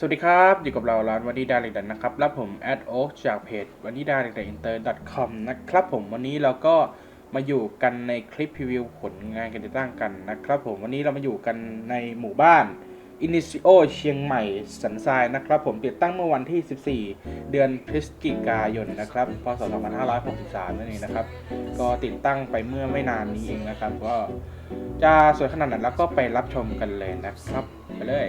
สวัสดีครับ อยู่กับเราร้านวันดีดาเล็กดันนะครับและผมแอดโอ๊จากเพจวันดีดาเล็กดันอินเตอร์ .com นะครับผมวันนี้เราก็มาอยู่กันในคลิปพรีวิวผลงานการติดตั้งกันนะครับผมวันนี้เรามาอยู่กันในหมู่บ้านอินิซิโอเชียงใหม่สันทรายนะครับผมติดตั้งเมื่อวันที่ 14 เดือนพฤศจิกายนนะครับพศ 2563 นั่นเองนะครับ ก็ติดตั้งไปเมื่อไม่นานนี้เองนะครับ ก็จะสวยขนาดไหนแล้วก็ไปรับชมกันเลยนะครับ ไปเลย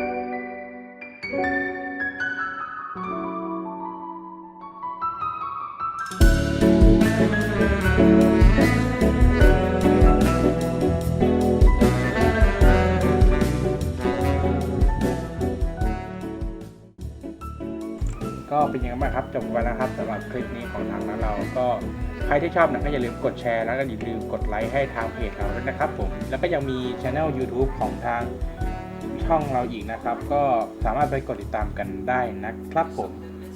ก็เป็นยังไงบ้างครับจบไปแล้วครับสำหรับคลิปนี้ของทางร้านเรา ก็ใครที่ชอบนะก็อย่าลืมกดแชร์แล้วก็อย่าลืมกดไลค์ให้ทางเพจเราด้วยนะครับผมแล้วก็ยังมีช anel YouTube ของทางช่องเราอีกนะครับ ก็สามารถไปกดติดตามกันได้นะครับผม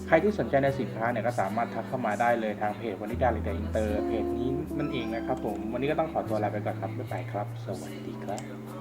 ใครที่สนใจในสินค้าเนี่ยก็สามารถทักเข้ามาได้เลยทางเพจวันนิดาลิเดอินเตอร์เพจนี้นั่นเองนะครับผมวันนี้ก็ต้องขอตัวลาไปก่อนครับบ๊ายบายครับ สวัสดีครับ